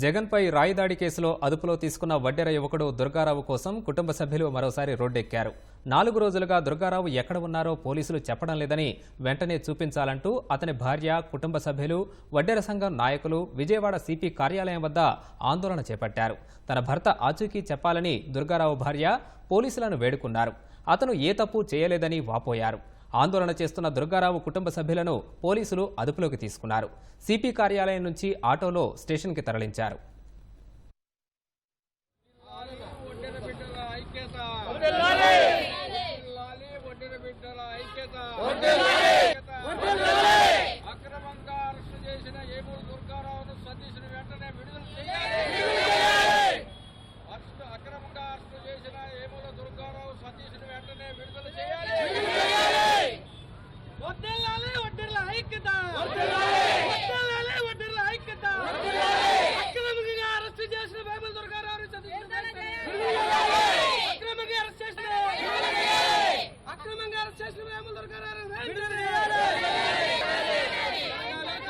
జగన్పై రాయిదాడి కేసులో అదుపులో తీసుకున్న వడ్డెర యువకుడు దుర్గారావు కోసం కుటుంబ సభ్యులు మరోసారి రోడ్డెక్కారు. నాలుగు రోజులుగా దుర్గారావు ఎక్కడ ఉన్నారో పోలీసులు చెప్పడం లేదని వెంటనే చూపించాలంటూ అతని భార్య కుటుంబ సభ్యులు వడ్డెర సంఘం నాయకులు విజయవాడ సిపి కార్యాలయం వద్ద ఆందోళన చేపట్టారు. తన భర్త ఆచూకీ చెప్పాలని దుర్గారావు భార్య పోలీసులను వేడుకున్నారు. అతను ఏ తప్పు చేయలేదని వాపోయారు. ఆందోళన చేస్తున్న దుర్గారావు కుటుంబ సభ్యులను పోలీసులు అదుపులోకి తీసుకున్నారు. సిపి కార్యాలయం నుంచి ఆటోలో స్టేషన్కి తరలించారు. అక్రమంగా అరెస్టు చేసిన ఏబుల్ దుర్గారావును సతీష్ను వెంటనే విడుదల చేయాలి అరెస్టు అక్రమంగా అరెస్టు చేసిన ఏమూల దుర్గారావు సతీష్ను వెంటనే విడుదల చేయాలి వర్ధిల్లాలి ఒడ్డెర్ల ఐక్యత వర్ధిల్లాలి ఒడ్డెర్ల ఐక్యత అక్రమంగా అరెస్టు చేసిన బైబిల్ దుర్గారావు సతీష్ను అక్రమంగా అరెస్ట్ చేసిన అక్రమంగా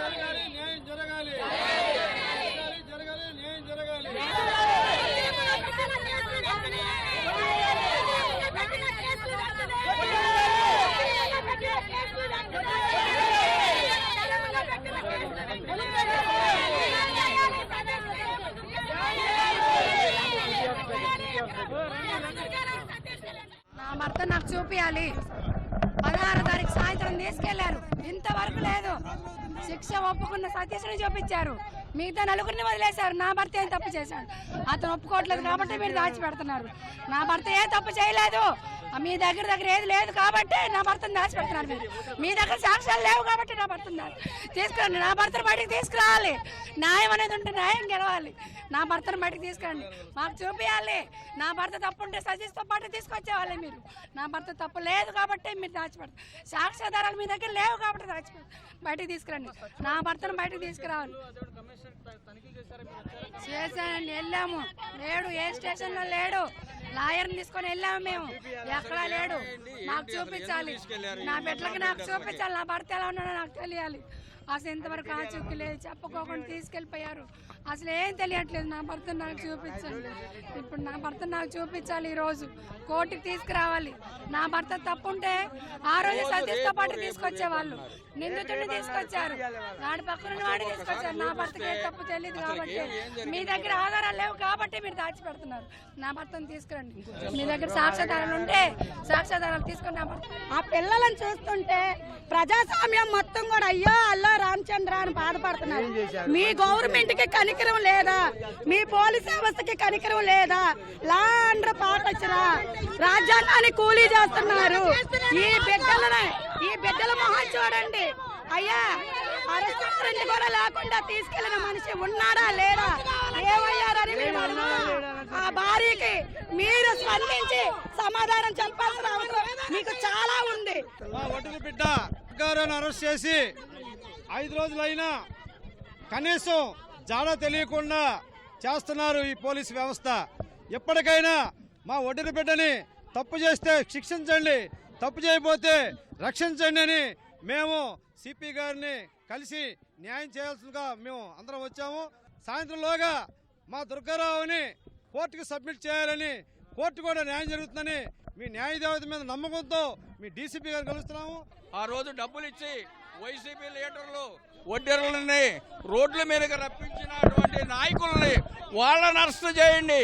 జరగాలి న్యాయం జరగాలి జరగాలి న్యాయం జరగాలి నా భర్త నాకు చూపించాలి పదహారు తారీఖు సాయంత్రం తీసుకెళ్ళారు. ఇంతవరకు లేదు. శిక్ష ఒప్పుకున్న సతీష్ని చూపించారు. మిగతా నలుగురిని వదిలేశారు. నా భర్త ఏం తప్పు చేశాడు? అతను ఒప్పుకోవట్లేదు కాబట్టి మీరు దాచిపెడుతున్నారు. నా భర్త ఏ తప్పు చేయలేదు. మీ దగ్గర దగ్గర ఏది లేదు కాబట్టి నా భర్తను దాచిపెడుతున్నారు మీరు. మీ దగ్గర సాక్ష్యాలు లేవు కాబట్టి నా భర్తను తీసుకురండి. నా భర్తను బయటికి తీసుకురావాలి. న్యాయం అనేది ఉంటే న్యాయం గెలవాలి. నా భర్తను బయటకు తీసుకురండి. మాకు చూపించాలి నా భర్త తప్పు ఉంటే సజీస్తో పాటు తీసుకొచ్చేవాళ్ళే మీరు. నా భర్త తప్పు లేదు కాబట్టి మీరు దాచిపెడతారు సాక్ష్యాధారాలు మీ దగ్గర లేవు కాబట్టి దాచిపెడతారు బయటికి తీసుకురండి. నా భర్తను బయటకు తీసుకురావాలి. చేశానండి వెళ్ళాము. లేడు ఏ స్టేషన్లో లేడు. లాయర్ని తీసుకొని వెళ్ళాము మేము. ఎక్కడా లేడు. నాకు చూపించాలి. నా బిడ్డలకి నాకు చూపించాలి. నా భర్త ఎలా ఉన్నాడో నాకు తెలియాలి. అసలు ఇంతవరకు ఆచూకీ లేదు చెప్పుకోకుండా తీసుకెళ్ళిపోయారు? అసలు ఏం తెలియట్లేదు నా భర్త నాకు చూపించండి ఇప్పుడు నా భర్త నాకు చూపించాలి ఈ రోజు కోర్టుకి తీసుకురావాలి. నా భర్త తప్పుంటే ఆ రోజు సతీష్తో పాటు తీసుకొచ్చేవాళ్ళు. నిందితుడిని తీసుకొచ్చారు. వాడి పక్కన వాడిని తీసుకొచ్చారు. నా భర్తకి ఏ తప్పు తెలియదు కాబట్టి. మీ దగ్గర ఆధారాలు లేవు కాబట్టి మీరు దాచిపెడుతున్నారు. నా భర్తను తీసుకురండి. మీ దగ్గర సాక్ష్యాధారాలు ఉంటే సాక్ష్యాధారాలు తీసుకొని నా భర్త ఆ పిల్లలను చూస్తుంటే ప్రజాస్వామ్యం మొత్తం కూడా అయ్యో అల్లో రామచంద్ర అని బాధపడుతున్నారు. మీ గవర్నమెంట్కి కనికరం లేదా? మీ పోలీస్ వ్యవస్థకి కనికరం లేదా? లా అండర్ పాటించరా రాజ్యాంగాన్ని కూలీ చేస్తున్నారు. ఈ బిడ్డలని ఈ బిడ్డల మొహం చూడండి. అయ్యా అరెస్ట్ కూడా లేకుండా తీసుకెళ్ళిన మనిషి ఉన్నాడా లేడా ఏమయ్యారని మేము. ఆ భార్యకి మీరు స్పందించి సమాధానం చెప్పాల్సిన అవసరం. మీకు చాలా ఉంది. బిడ్డ అరెస్ట్ చేసి ఐదు రోజులైనా కనీసం జాడ తెలియకుండా చేస్తున్నారు ఈ పోలీస్ వ్యవస్థ. ఎప్పటికైనా మా ఒడ్డిన బిడ్డని తప్పు చేస్తే శిక్షించండి తప్పు చేయబోతే రక్షించండి అని మేము సిపి గారిని కలిసి న్యాయం చేయాల్సిందిగా మేము అందరం వచ్చాము. సాయంత్రంలోగా మా దుర్గారావుని కోర్టుకు సబ్మిట్ చేయాలని కోర్టు కూడా న్యాయం జరుగుతుందని మీ న్యాయ దేవత మీద నమ్మకంతో మీ డీసీపీ గారిని కలుస్తున్నాము. ఆ రోజు డబ్బులు ఇచ్చి వైసీపీ లీడర్లు ఒడ్డెర్లని రోడ్ల మీదకి రప్పించినటువంటి నాయకుల్ని వాళ్ళని అరెస్ట్ చేయండి.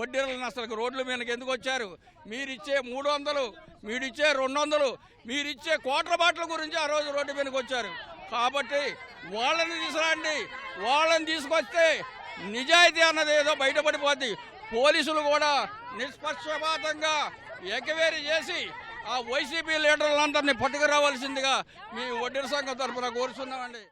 ఒడ్డెర్లను అసలు రోడ్ల మీదకి ఎందుకు వచ్చారు? మీరిచ్చే మూడు వందలు మీరిచ్చే రెండు వందలు మీరిచ్చే కోట్ల బాటల గురించి ఆ రోజు రోడ్డు మీదకి వచ్చారు. కాబట్టి వాళ్ళని తీసుకురండి. వాళ్ళని తీసుకొస్తే నిజాయితీ అన్నది ఏదో బయటపడిపోద్ది. పోలీసులు కూడా నిష్పక్షపాతంగా ఎగవేరి చేసి ఆ వైసీపీ లీడర్లందరినీ పట్టుకురావాల్సిందిగా మీ వడ్డీ సంఘం తరఫున కోరుతున్నామండి